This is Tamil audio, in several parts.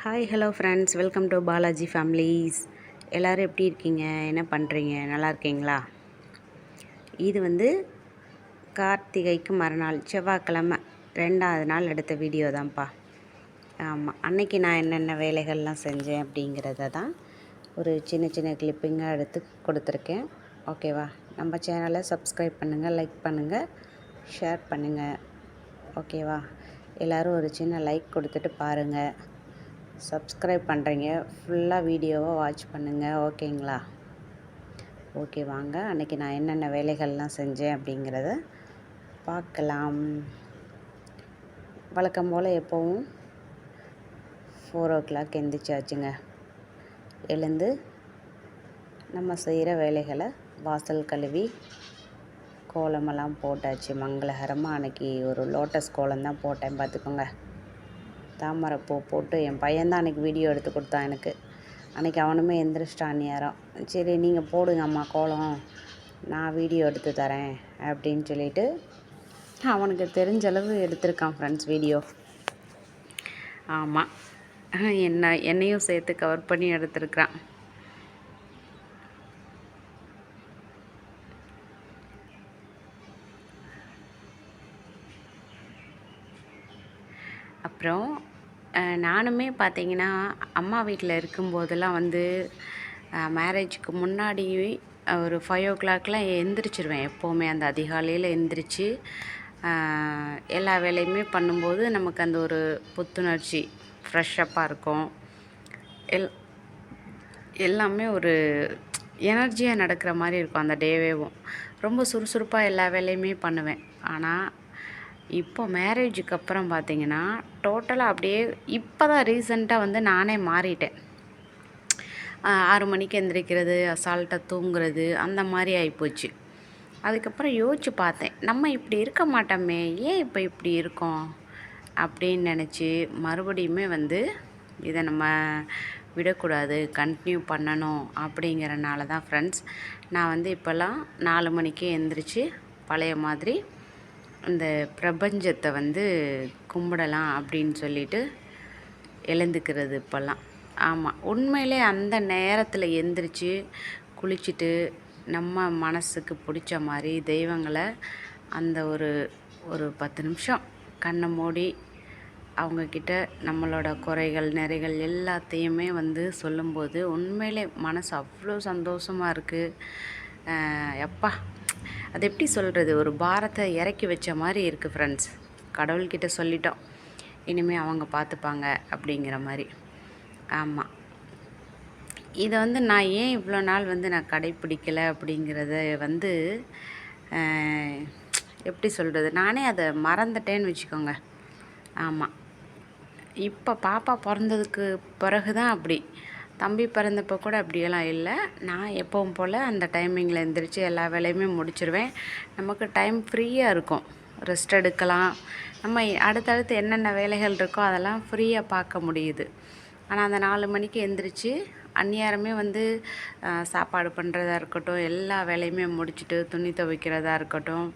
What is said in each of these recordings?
Hi hello friends welcome to Balaji families எல்லோரும் எப்படி இருக்கீங்க? என்ன பண்ணுறீங்க நல்லா இருக்கீங்களா? இது வந்து கார்த்திகைக்கு மறுநாள் செவ்வாய்க்கிழமை ரெண்டாவது நாள் எடுத்த வீடியோ தான்ப்பா. ஆமாம் அன்னைக்கு நான் என்னென்ன வேலைகள்லாம் செஞ்சேன் அப்படிங்கிறத தான் ஒரு சின்ன சின்ன கிளிப்பிங்காக எடுத்து கொடுத்துருக்கேன். ஓகேவா நம்ம சேனலை சப்ஸ்கிரைப் பண்ணுங்கள் லைக் பண்ணுங்கள் ஷேர் பண்ணுங்கள் ஓகேவா எல்லோரும் ஒரு சின்ன லைக் கொடுத்துட்டு பாருங்கள் சப்ஸ்கிரைப் பண்ணுறீங்க ஃபுல்லாக வீடியோவை வாட்ச் பண்ணுங்கள் ஓகேங்களா ஓகே வாங்க. அன்றைக்கி நான் என்னென்ன வேலைகள்லாம் செஞ்சேன் அப்படிங்கிறத பார்க்கலாம். வழக்கம் போல் எப்போவும் ஃபோர் ஓ கிளாக் எந்திரிச்சாச்சுங்க. எழுந்து நம்ம செய்கிற வேலைகளை வாசல் கழுவி கோலமெல்லாம் போட்டாச்சு. மங்களகரமாக அன்றைக்கி ஒரு லோட்டஸ் கோலம் தான் போட்டேன் பார்த்துக்கோங்க. தாமரைப்பூ போட்டு என் பையன்தான் அன்றைக்கி வீடியோ எடுத்து கொடுத்தான் எனக்கு. அன்றைக்கி அவனுமே எந்திரிச்சிட்டான் நேரம் சரி நீங்கள் போடுங்க அம்மா கோலம். நான் வீடியோ எடுத்து தரேன் அப்படின்னு சொல்லிட்டு அவனுக்கு தெரிஞ்ச அளவு எடுத்திருக்கான் ஃப்ரெண்ட்ஸ் வீடியோ ஆமாம் என்ன என்னையும் சேர்த்து கவர் பண்ணி எடுத்திருக்கிறான். அப்புறம் நானுமே பார்த்தீங்கன்னா அம்மா வீட்டில் இருக்கும்போதெல்லாம் வந்து மேரேஜுக்கு முன்னாடி ஒரு ஃபைவ் ஓ கிளாக்லாம் எந்திரிச்சிருவேன். எப்போவுமே அந்த அதிகாலையில் எந்திரிச்சு எல்லா வேலையுமே பண்ணும்போது நமக்கு அந்த ஒரு புத்துணர்ச்சி ஃப்ரெஷ்ஷப்பாக இருக்கும். எல் எல்லாமே ஒரு எனர்ஜியாக நடக்கிற மாதிரி இருக்கும் அந்த டேவேவும் ரொம்ப சுறுசுறுப்பாக எல்லா வேலையுமே பண்ணுவேன். ஆனால் இப்போ மேரேஜுக்கு அப்புறம் பார்த்தீங்கன்னா டோட்டலாக அப்படியே இப்போ தான் ரீசெண்டாக வந்து நானே மாறிட்டேன். ஆறு மணிக்கு எந்திரிக்கிறது அசால்ட்டாக தூங்குறது அந்த மாதிரி ஆகிப்போச்சு அதுக்கப்புறம் யோசிச்சு பார்த்தேன் நம்ம இப்படி இருக்க மாட்டோமே ஏன் இப்போ இப்படி இருக்கோம்? அப்படின்னு நினச்சி மறுபடியுமே வந்து இதை நம்ம விடக்கூடாது கண்டினியூ பண்ணணும் அப்படிங்கிறனால தான் ஃப்ரெண்ட்ஸ் நான் வந்து இப்போல்லாம் நாலு மணிக்கே எந்திரிச்சு பழைய மாதிரி இந்த பிரபஞ்சத்தை வந்து கும்பிடலாம் அப்படின்னு சொல்லிட்டு எழுந்துக்கிறது இப்போல்லாம். ஆமாம் உண்மையிலே அந்த நேரத்தில் எந்திரிச்சு குளிச்சுட்டு நம்ம மனசுக்கு பிடிச்ச மாதிரி தெய்வங்களை அந்த ஒரு ஒரு பத்து நிமிஷம் கண்ணை மூடி அவங்கக்கிட்ட நம்மளோட குறைகள் நிறைகள் எல்லாத்தையுமே வந்து சொல்லும்போது உண்மையிலே மனசு அவ்வளோ சந்தோஷமாக இருக்குது எப்பா அது எப்படி சொல்கிறது ஒரு பாரத்தை இறக்கி வச்ச மாதிரி இருக்குது ஃப்ரெண்ட்ஸ் கடவுள்கிட்ட சொல்லிட்டோம். இனிமேல் அவங்க பார்த்துப்பாங்க அப்படிங்கிற மாதிரி. ஆமாம் இதை வந்து நான் ஏன் இவ்வளோ நாள் வந்து நான் கடைப்பிடிக்கலை அப்படிங்கிறத வந்து எப்படி சொல்கிறது நானே அதை மறந்துட்டேன்னு வச்சுக்கோங்க. ஆமாம் இப்போ பாப்பா பிறந்ததுக்கு பிறகு தான் அப்படி. தம்பி பிறந்தப்போ கூட அப்படியெல்லாம் இல்லை. நான் எப்பவும் போல் அந்த டைமிங்கில் எழுந்திரிச்சு எல்லா வேலையுமே முடிச்சிருவேன். நமக்கு டைம் ஃப்ரீயாக இருக்கும். ரெஸ்ட் எடுக்கலாம். நம்ம அடுத்தடுத்து என்னென்ன வேலைகள் இருக்கோ அதெல்லாம் ஃப்ரீயாக பார்க்க முடியுது. ஆனால் அந்த நாலு மணிக்கு எந்திரிச்சு அந்நியாரமே வந்து சாப்பாடு பண்ணுறதா இருக்கட்டும் எல்லா வேலையுமே முடிச்சுட்டு துணி துவைக்கிறதா இருக்கட்டும்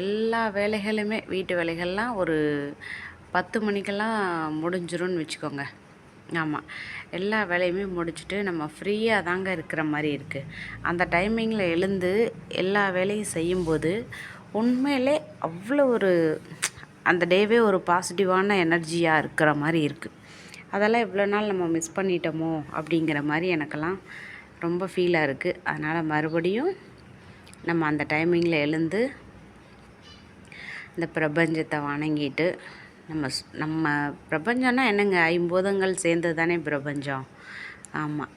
எல்லா வேலைகளுமே வீட்டு வேலைகள்லாம் ஒரு பத்து மணிக்கெல்லாம் முடிஞ்சிரும்னு வச்சுக்கோங்க. ஆமாம் எல்லா வேலையுமே முடிச்சுட்டு நம்ம ஃப்ரீயாக தாங்க இருக்கிற மாதிரி இருக்குது அந்த டைமிங்கில் எழுந்து எல்லா வேலையும் செய்யும்போது உண்மையிலே அவ்வளோ ஒரு அந்த டேவே ஒரு பாசிட்டிவான எனர்ஜியாக இருக்கிற மாதிரி இருக்குது அதெல்லாம் இவ்வளோ நாள் நம்ம மிஸ் பண்ணிட்டோமோ அப்படிங்கிற மாதிரி எனக்கெல்லாம் ரொம்ப ஃபீலாக இருக்குது அதனால் மறுபடியும் நம்ம அந்த டைமிங்கில் எழுந்து இந்த பிரபஞ்சத்தை வணங்கிட்டு நம்ம நம்ம பிரபஞ்சம்னா என்னங்க? ஐம்பூதங்கள் சேர்ந்தது தானே பிரபஞ்சம். ஆமாம்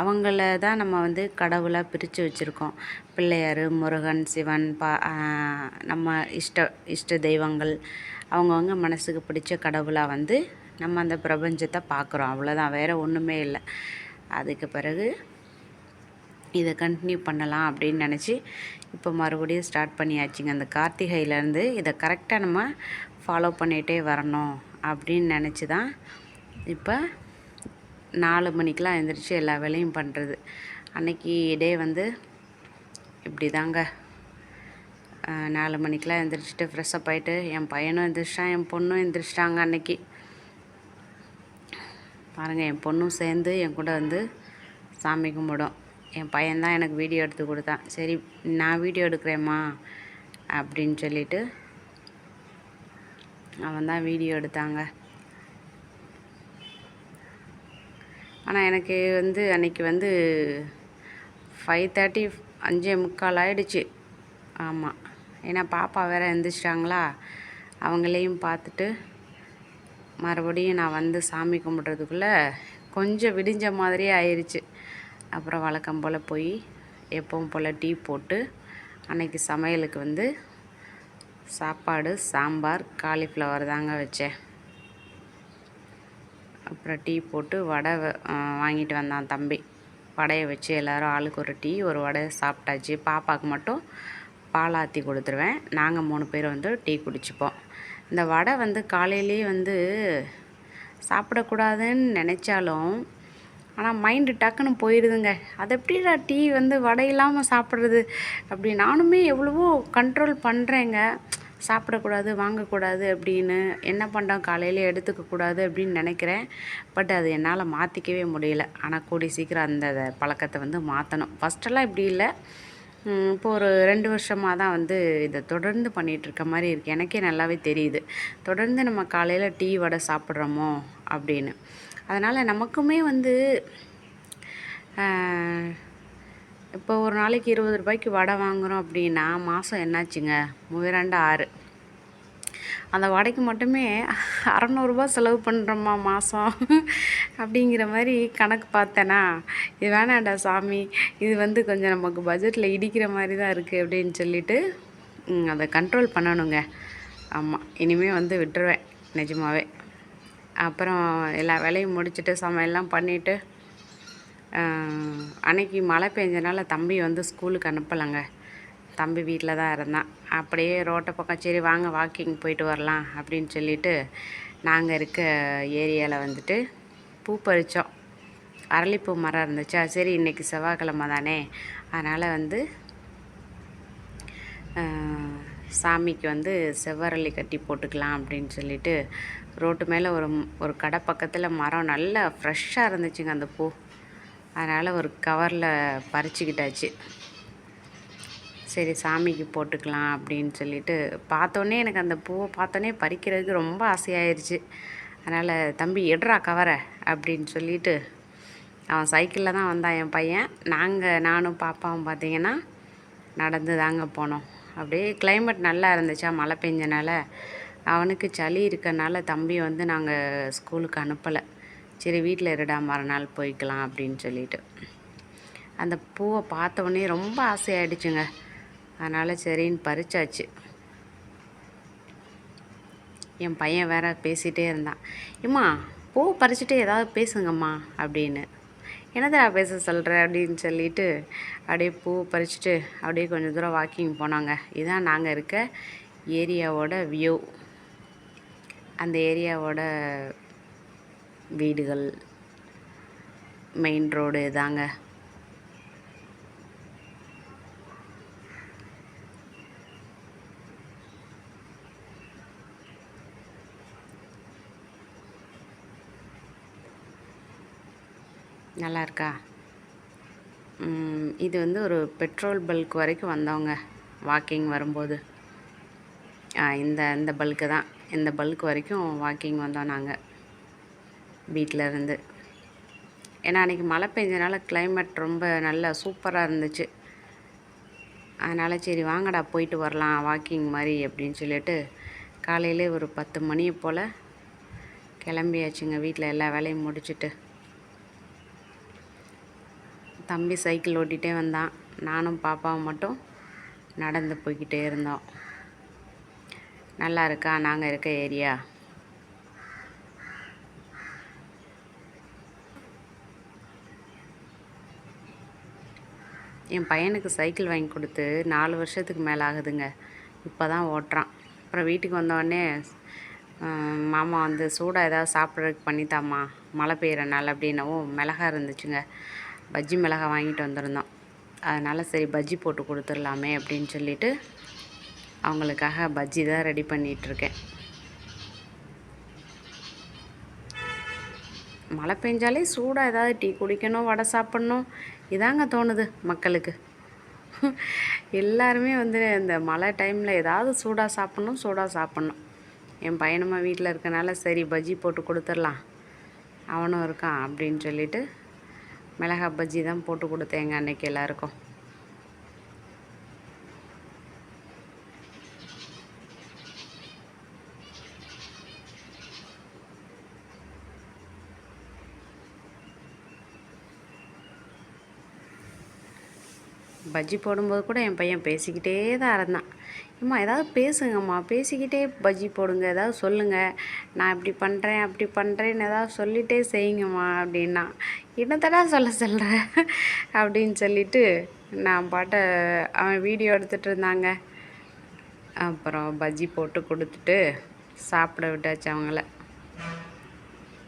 அவங்கள தான் நம்ம வந்து கடவுளாக பிரித்து வச்சுருக்கோம். பிள்ளையார் முருகன் சிவன் பா நம்ம இஷ்ட இஷ்ட தெய்வங்கள். அவங்கவுங்க மனசுக்கு பிடிச்ச கடவுளாக வந்து நம்ம அந்த பிரபஞ்சத்தை பார்க்குறோம் அவ்வளோதான் வேறு ஒன்றுமே இல்லை. அதுக்கு பிறகு இதை கண்டினியூ பண்ணலாம் அப்படின்னு நினச்சி இப்போ மறுபடியும் ஸ்டார்ட் பண்ணியாச்சுங்க. அந்த கார்த்திகையிலேருந்து இதை கரெக்டாக நம்ம ஃபாலோ பண்ணிகிட்டே வரணும் அப்படின்னு நினச்சி தான் இப்போ நாலு மணிக்கெலாம் எழுந்திரிச்சு எல்லா வேலையும் பண்ணுறது அன்றைக்கி டே வந்து இப்படி தாங்க நாலு மணிக்கெலாம் எழுந்திரிச்சிட்டு ஃப்ரெஷ்ஷப் ஆகிட்டு என் பையனும் எழுந்திரிச்சிட்டான் என் பொண்ணும் எழுந்திரிச்சிட்டாங்க அன்றைக்கி பாருங்கள் என் பொண்ணும் சேர்ந்து என் கூட வந்து சாமி கும்பிடும். என் பையன்தான் எனக்கு வீடியோ எடுத்து கொடுத்தான். சரி நான் வீடியோ எடுக்கிறேம்மா அப்படின்னு சொல்லிவிட்டு அவன் தான் வீடியோ எடுத்தாங்க. ஆனால் எனக்கு வந்து அன்னைக்கு வந்து ஃபைவ் தேர்ட்டி அஞ்சே முக்கால் ஆயிடுச்சு. ஆமாம் ஏன்னா பாப்பா வேறு எழுந்திரிச்சிட்டாங்களா அவங்களையும் பார்த்துட்டு மறுபடியும் நான் வந்து சாமி கும்பிட்றதுக்குள்ளே கொஞ்சம் விடிஞ்ச மாதிரியே ஆயிடுச்சு அப்புறம் வழக்கம் போல் போய் எப்பவும் போல் டீ போட்டு அன்னைக்கு சமையலுக்கு வந்து சாப்பாடு சாம்பார் காலிஃப்ளவர் தாங்க வச்சேன். அப்புறம் டீ போட்டு வடை வாங்கிட்டு வந்தான் தம்பி. வடையை வச்சு எல்லோரும் ஆளுக்கு ஒரு டீ ஒரு வடை சாப்பிட்டாச்சு. பாப்பாவுக்கு மட்டும் பால் ஆற்றி கொடுத்துருவேன். நாங்கள் மூணு பேர் வந்து டீ குடிச்சுப்போம். இந்த வடை வந்து காலையிலேயே வந்து சாப்பிடக்கூடாதுன்னு நினச்சாலும் ஆனால் மைண்டு டக்குன்னு போயிடுதுங்க. அது எப்படிடா டீ வந்து வடை இல்லாமல் சாப்பிட்றது? அப்படி நானுமே எவ்வளவோ கண்ட்ரோல் பண்ணுறேங்க சாப்பிடக்கூடாது வாங்கக்கூடாது அப்படின்னு என்ன பண்ணுறோம் காலையில் எடுத்துக்கக்கூடாது அப்படின்னு நினைக்கிறேன். பட் அது என்னால் மாற்றிக்கவே முடியல. ஆனால் கூடி சீக்கிரம் அந்த பழக்கத்தை வந்து மாற்றணும் ஃபஸ்ட்டெல்லாம் இப்படி இல்லை. இப்போ ஒரு ரெண்டு வருஷமாக தான் வந்து இதை தொடர்ந்து பண்ணிகிட்ருக்க மாதிரி இருக்குது எனக்கே நல்லாவே தெரியுது. தொடர்ந்து நம்ம காலையில் டீ வடை சாப்பிட்றோமோ அப்படின்னு. அதனால் நமக்குமே வந்து இப்போ ஒரு நாளைக்கு இருபது ரூபாய்க்கு வடை வாங்குகிறோம் அப்படின்னா மாதம் என்னாச்சுங்க? மூவிரண்டு ஆறு. அந்த வடைக்கு மட்டுமே அறநூறுபா செலவு பண்ணுறோம்மா மாதம் அப்படிங்கிற மாதிரி கணக்கு பார்த்தேனா இது வேணாண்டா சாமி இது வந்து கொஞ்சம் நமக்கு பட்ஜெட்டில் இடிக்கிற மாதிரி தான் இருக்குது அப்படின்னு சொல்லிட்டு அதை கண்ட்ரோல் பண்ணணுங்க. ஆமாம் இனிமேல் வந்து விட்டுருவேன் நிஜமாவே. அப்புறம் எல்லா வேலையும் முடிச்சுட்டு சமையல்லாம் பண்ணிவிட்டு அன்னைக்கு மழை பெஞ்சனால தம்பி வந்து ஸ்கூலுக்கு அனுப்பலைங்க. தம்பி வீட்டில் தான் இருந்தான். அப்படியே ரோட்டை பக்கம் சரி வாங்க வாக்கிங் போயிட்டு வரலாம் அப்படின்னு சொல்லிட்டு நாங்கள் இருக்க ஏரியாவில் வந்துட்டு பூ பறித்தோம் அரளிப்பூ மரம் இருந்துச்சா. சரி இன்றைக்கி செவ்வாய்க்கிழமை தானே. அதனால் வந்து சாமிக்கு வந்து செவ்வரளி கட்டி போட்டுக்கலாம் அப்படின்னு சொல்லிட்டு ரோட்டு மேலே ஒரு ஒரு கடை பக்கத்தில் மரம் நல்லா ஃப்ரெஷ்ஷாக இருந்துச்சுங்க அந்த பூ. அதனால் ஒரு கவரில் பறிச்சுக்கிட்டாச்சு. சரி சாமிக்கு போட்டுக்கலாம் அப்படின்னு சொல்லிட்டு பார்த்தோன்னே எனக்கு அந்த பூவை பார்த்தோன்னே பறிக்கிறதுக்கு ரொம்ப ஆசையாயிருச்சு. அதனால் தம்பி எடுறா கவரை அப்படின்னு சொல்லிட்டு அவன் சைக்கிளில் தான் வந்தான் என் பையன். நாங்கள் நானும் பாப்பாவும் பார்த்தீங்கன்னா நடந்து தாங்க போனோம். அப்படியே கிளைமேட் நல்லா இருந்துச்சா மழை பெஞ்சனால? அவனுக்கு சளி இருக்கனால தம்பி வந்து நாங்கள் ஸ்கூலுக்கு அனுப்பலை. சரி வீட்டில் இருடா மறுநாள் போய்க்கலாம் அப்படின்னு சொல்லிட்டு. அந்த பூவை பார்த்த ரொம்ப ஆசையாயிடுச்சுங்க. அதனால் சரின்னு பறிச்சாச்சு. என் பையன் வேற பேசிகிட்டே இருந்தான். ஏம்மா பூ பறிச்சுட்டு ஏதாவது பேசுங்கம்மா அப்படின்னு. என்னதான் பேச சொல்கிற அப்படின்னு சொல்லிட்டு அப்படியே பூ பறிச்சுட்டு அப்படியே கொஞ்சம் தூரம் வாக்கிங் போனாங்க. இதுதான் நாங்கள் இருக்க ஏரியாவோட வியூ அந்த ஏரியாவோட வீடுகள். மெயின் ரோடு இதாங்க நல்லா இருக்கா இது வந்து ஒரு பெட்ரோல் பல்க் வரைக்கும் வந்தவங்க வாக்கிங் வரும்போது. இந்த இந்த பல்க்கு தான். இந்த பல்க் வரைக்கும் வாக்கிங் வந்தோம் நாங்கள் வீட்டில் இருந்து. ஏன்னா அன்றைக்கி மழை பெஞ்சனால கிளைமேட் ரொம்ப நல்லா சூப்பராக இருந்துச்சு. அதனால் சரி வாங்கடா போயிட்டு வரலாம் வாக்கிங் மாதிரி அப்படின்னு சொல்லிட்டு காலையிலே ஒரு பத்து மணி போல் கிளம்பியாச்சுங்க வீட்டில் எல்லா வேலையும் முடிச்சுட்டு. தம்பி சைக்கிள் ஓட்டிகிட்டே வந்தான். நானும் பாப்பாவும் மட்டும் நடந்து போய்கிட்டே இருந்தோம். நல்லா இருக்கா? நாங்கள் இருக்க ஏரியா? என் பையனுக்கு சைக்கிள் வாங்கி கொடுத்து நாலு வருஷத்துக்கு மேலே ஆகுதுங்க. இப்போ தான் ஓட்டுறான். அப்புறம் வீட்டுக்கு வந்தோடனே மாமா வந்து சூடாக ஏதாவது சாப்பிட்றதுக்கு பண்ணித்தாம்மா. மழை பெய்யறனால அப்படின்னவும் மிளகா இருந்துச்சுங்க. பஜ்ஜி மிளகா வாங்கிட்டு வந்திருந்தோம். அதனால் சரி பஜ்ஜி போட்டு கொடுத்துடலாமே அப்படின்னு சொல்லிட்டு அவங்களுக்காக பஜ்ஜி தான் ரெடி பண்ணிகிட்ருக்கேன் மழை பெஞ்சாலே சூடாக ஏதாவது டீ குடிக்கணும் வடை சாப்பிட்ணும். இதாங்க தோணுது மக்களுக்கு. எல்லாருமே வந்து இந்த மழை டைமில் ஏதாவது சூடாக சாப்பிட்ணும் சூடாக சாப்பிட்ணும். என் பையனுமா வீட்டில் இருக்கனால சரி பஜ்ஜி போட்டு கொடுத்துடலாம். அவனும் இருக்கான் அப்படின்னு சொல்லிட்டு மிளகா பஜ்ஜி தான் போட்டு கொடுத்தேங்க அன்னைக்கு எல்லாருக்கும். பஜ்ஜி போடும்போது கூட என் பையன் பேசிக்கிட்டே தான் இருந்தான். அம்மா ஏதாவது பேசுங்கம்மா பேசிக்கிட்டே பஜ்ஜி போடுங்க ஏதாவது சொல்லுங்கள் நான் இப்படி பண்ணுறேன் அப்படி பண்ணுறேன்னு ஏதாவது சொல்லிகிட்டே செய்யுங்கம்மா அப்படின்னா. என்னத்தடா சொல்ல சொல்கிற அப்படின்னு சொல்லிட்டு நான் பாட்ட அவன் வீடியோ எடுத்துகிட்டு இருந்தாங்க. அப்புறம் பஜ்ஜி போட்டு கொடுத்துட்டு சாப்பிட விட்டாச்சு அவங்கள.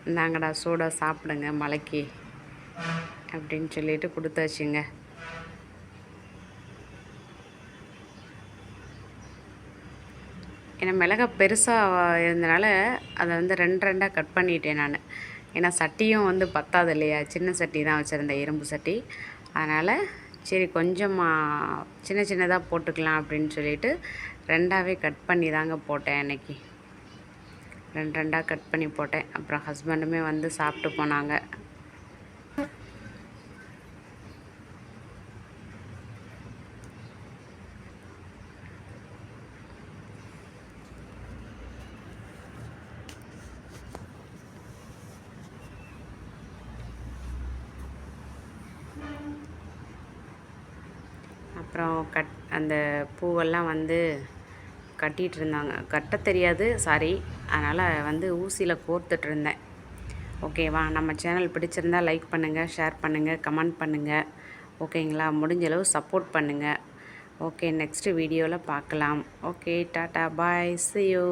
இந்தாங்கடா சூடாக சாப்பிடுங்க மலைக்கு அப்படின்னு சொல்லிட்டு கொடுத்தாச்சுங்க. ஏன்னா மிளகா பெருசாக இருந்தனால அதை வந்து ரெண்டு ரெண்டாக கட் பண்ணிட்டேன் நான். ஏன்னா சட்டியும் வந்து பத்தாது இல்லையா? சின்ன சட்டி தான் வச்சுருந்தேன் இரும்பு சட்டி. அதனால் சரி கொஞ்சமாக சின்ன சின்னதாக போட்டுக்கலாம் அப்படின்னு சொல்லிட்டு ரெண்டாகவே கட் பண்ணி தாங்க போட்டேன் அன்னைக்கு. ரெண்டு ரெண்டாக கட் பண்ணி போட்டேன். அப்புறம் ஹஸ்பண்டுமே வந்து சாப்பிட்டு போனாங்க. அப்புறம் கட் அந்த பூவெல்லாம் வந்து கட்டிகிட்டு இருந்தாங்க கட்ட தெரியாது சாரி அதனால் வந்து ஊசியில் கோர்த்துட்டு இருந்தேன் ஓகேவா நம்ம சேனல் பிடிச்சிருந்தா லைக் பண்ணுங்கள் ஷேர் பண்ணுங்கள் கமெண்ட் பண்ணுங்கள் ஓகேங்களா முடிஞ்ச அளவு சப்போர்ட் பண்ணுங்கள் ஓகே நெக்ஸ்ட் வீடியோவில் பார்க்கலாம் ஓகே டாட்டா பாய் சியூ